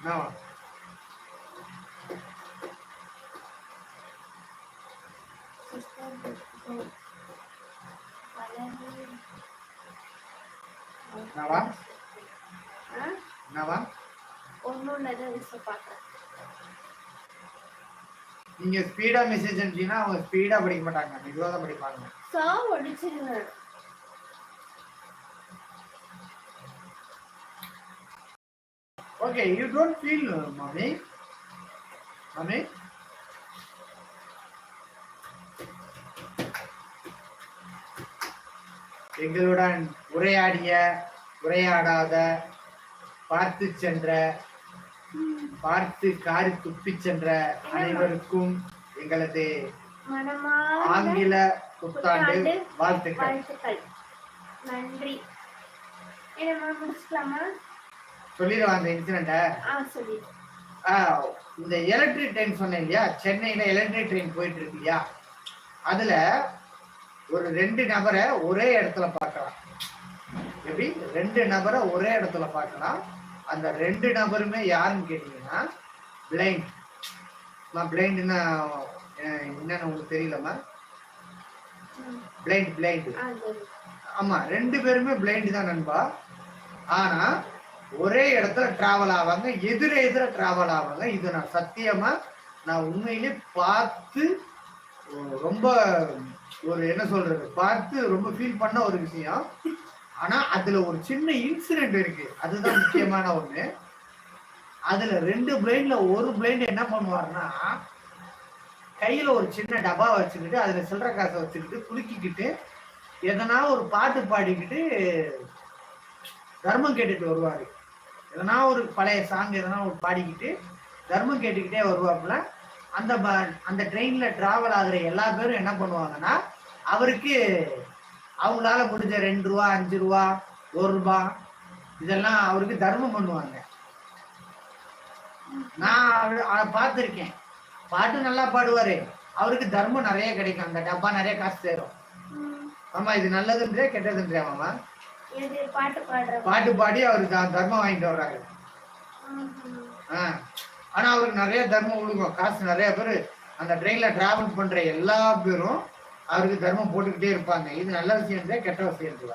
என்னவா என்னவா என்னவா ஒன்றும் நீங்க ஸ்பீடா மெசேஜ் அனுப்பிச்சீங்கன்னா அவங்க ஸ்பீடா படிக்க மாட்டாங்க. மெதுவாக தான் படிப்பாங்க. சா ஒடிச்சிருவேன் ஓகே யூ டோன்ட் ஃபீல் மாமி மாமி எங்களுடன் உரையாடிய உரையாடாத பார்த்து சென்ற பார்த்து காரி துப்பி சென்ற அனைவருக்கும் எங்களது ஆங்கில புத்தாண்டு வாழ்த்துக்கள். நன்றி. முடிச்சுக்கலாமா? சொல்லிடுவா அந்த இன்சிடென்ட்டை இந்த எலக்ட்ரிக் ட்ரெயின் சொன்னேன் இல்லையா? சென்னையில எலக்ட்ரிக் ட்ரெயின் போயிட்டு இருக்கு இல்லையா அதுல ஒரு ரெண்டு நபரை ஒரே இடத்துல பார்க்கலாம். எப்படி? ரெண்டு நபரை ஒரே இடத்துல பார்க்கலாம். அந்த ரெண்டு நபருமே யாருன்னு கேட்டீங்கன்னா பிளைண்ட் நான் பிளைண்ட்னா என்னன்னு உங்களுக்கு தெரியலம்மா? பிளைண்ட் பிளைண்ட் ஆ சரி ஆமா ரெண்டு பேருமே பிளைண்ட் தான் நண்பா. ஆனா ஒரே இடத்துல டிராவல் ஆவாங்க எதிர எதிர டிராவல் ஆவாங்க. இது நான் சத்தியமா நான் உண்மையிலே பார்த்து ரொம்ப ஒரு என்ன சொல்றது பார்த்து ரொம்ப ஃபீல் பண்ண ஒரு விஷயம். ஆனா அதுல ஒரு சின்ன இன்சிடென்ட் இருக்கு. அதுதான் முக்கியமான ஒண்ணு. அதுல ரெண்டு பிளைண்ட்ல ஒரு பிளைண்ட் என்ன பண்ணுவாருன்னா கையில ஒரு சின்ன டப்பா வச்சுக்கிட்டு அதுல சில்லற காசை வச்சுக்கிட்டு குலுக்கிக்கிட்டு எதனா ஒரு பாட்டு பாடிக்கிட்டு தர்மம் கேட்டுட்டு வருவாரு. எதனா ஒரு பழைய சாங் எதனா ஒரு பாடிக்கிட்டு தர்மம் கேட்டுக்கிட்டே வருவாப்புல அந்த அந்த ட்ரெயின்ல டிராவல் ஆகுற எல்லா பேரும் என்ன பண்ணுவாங்கன்னா அவருக்கு அவங்களால முடிஞ்ச ரெண்டு ரூபா அஞ்சு ரூபா ஒரு ரூபா இதெல்லாம் அவருக்கு தர்மம் பண்ணுவாங்க. நான் பார்த்துருக்கேன். பாட்டு நல்லா பாடுவாரு. அவருக்கு தர்மம் நிறைய கிடைக்கும். அந்த டப்பா நிறைய காசு சேரும். ஆமா இது நல்லதுன்றே கெட்டதுன்றே மாமா. பாட்டு பாடி அவரு தர்மம் வாங்கிட்டு. ஆ. ஆனா அவருக்கு நிறைய தர்மம் விழுகும் காசு நிறைய பேர் அந்த ட்ரெயின்ல டிராவல் பண்ற எல்லா பேரும் அவருக்கு தர்மம் போட்டுக்கிட்டே இருப்பாங்க. இது நல்ல விஷயம் தான் கெட்ட விஷயம் இது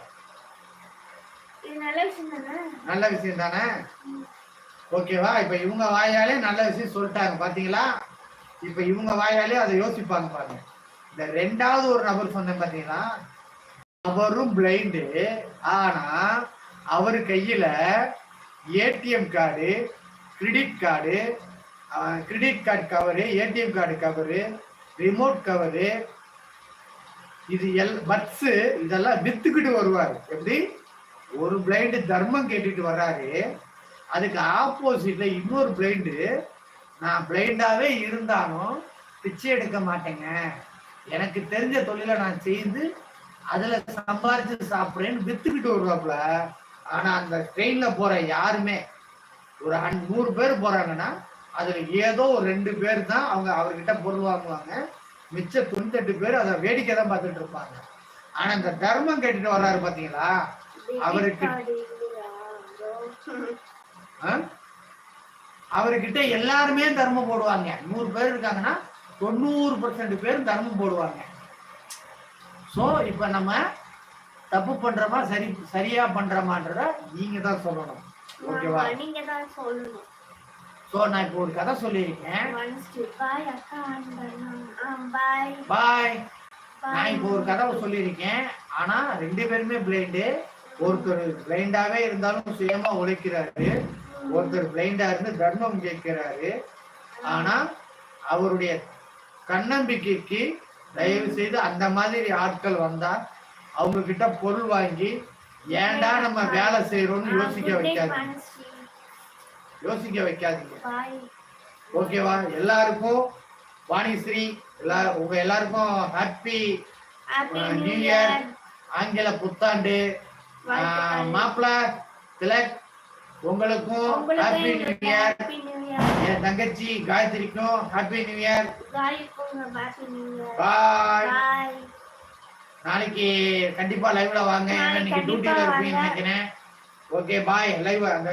நல்ல விஷயம் தானே? ஓகேவா? இப்ப இவங்க வாயாலே நல்ல விஷயம் சொல்லிட்டாங்க. பாத்தீங்களா? இப்ப இவங்க வாயாலே அதை யோசிப்பாங்க பாருங்க. இந்த ரெண்டாவது ஒரு நபர் சொன்னேன் பாத்தீங்களா? அவரும் பிளைண்டு ஆனா அவர் கையில ATM card credit card credit card cover ATM card cover remote cover இது எல் பட்ஸு இதெல்லாம் வித்துக்கிட்டு வருவார். எப்படி? ஒரு பிளைண்டு தர்மம் கேட்டுட்டு வர்றாரு அதுக்கு ஆப்போசிட்ல இன்னொரு பிளைண்டு நான் பிளைண்டாவே இருந்தாலும் பிச்சை எடுக்க மாட்டேங்க. எனக்கு தெரிஞ்ச தொழிலை நான் செய்து அதுல சம்பாரிச்சு சாப்பிடுறேன்னு வித்துக்கிட்டு வருவாப்புல. ஆனா அந்த ட்ரெயின்ல போற யாருமே ஒரு ஹன்- நூறு பேர் போறாங்கன்னா அதுல ஏதோ ஒரு ரெண்டு பேர் தான் அவங்க அவர்கிட்ட பொருள் வாங்குவாங்க. மிச்ச தொண்ணூத்தெட்டு பேர் அதை வேடிக்கை தான் பார்த்துட்டு இருப்பாங்க. ஆனா இந்த தர்மம் கேட்டுட்டு வர்றாரு பாத்தீங்களா? அவருக்கு- ஆ? அவர்கிட்ட எல்லாருமே தர்மம் போடுவாங்க. நூறு பேர் இருக்காங்கன்னா தொண்ணூறு பர்சன்ட் பேர் தர்மம் போடுவாங்க. சோ இப்ப நம்ம தப்பு பண்றோமா சரி சரியா பண்றோமான்றத நீங்க தான் சொல்லணும் ஓகேவா ஆமா, நீங்க தான் சொல்லணும். சோ நான் இப்போ ஒரு கதை சொல்லியிருக்கேன். பாய் பாய் பாய் நான் இப்போ ஒரு கதை சொல்லியிருக்கேன். ஆனா ரெண்டு பேருமே பிளைண்டு ஒருத்தர் பிளைண்டாவே இருந்தாலும் சுயமா உழைக்கிறாரு. ஒருத்தர் பிளைண்டா இருந்து தர்மம் கேட்கிறாரு. ஆனா அவருடைய தன்னம்பிக்கைக்கு தயவு செய்து அந்த மாதிரி ஆட்கள் வந்தா அவங்க கிட்ட பொருள் வாங்கி ஏன்டா நம்ம வேலை செய்யறோம்னு யோசிக்க வைக்காது யோசிக்க வைக்காதீங்க. ஓகேவா? எல்லாருக்கும் வாணிஸ்ரீ எல்லா உங்க எல்லாருக்கும் ஹாப்பி நியூ. இயர் ஆங்கில புத்தாண்டு. வாழ்த்துக்கள். மாப்பிள திலக் உங்களுக்கும் ஹாப்பி நியூ இயர் என் தங்கச்சி காயத்ரிக்கும் ஹாப்பி நியூ இயர் பாய் நாளைக்கு கண்டிப்பா லைவ்ல வாங்க. கண்டிப்பா டியூட்டில இருப்பீங்கன்னு வாங்க. நினைக்கிறேன். ஓகே பாய் லைவ் அந்த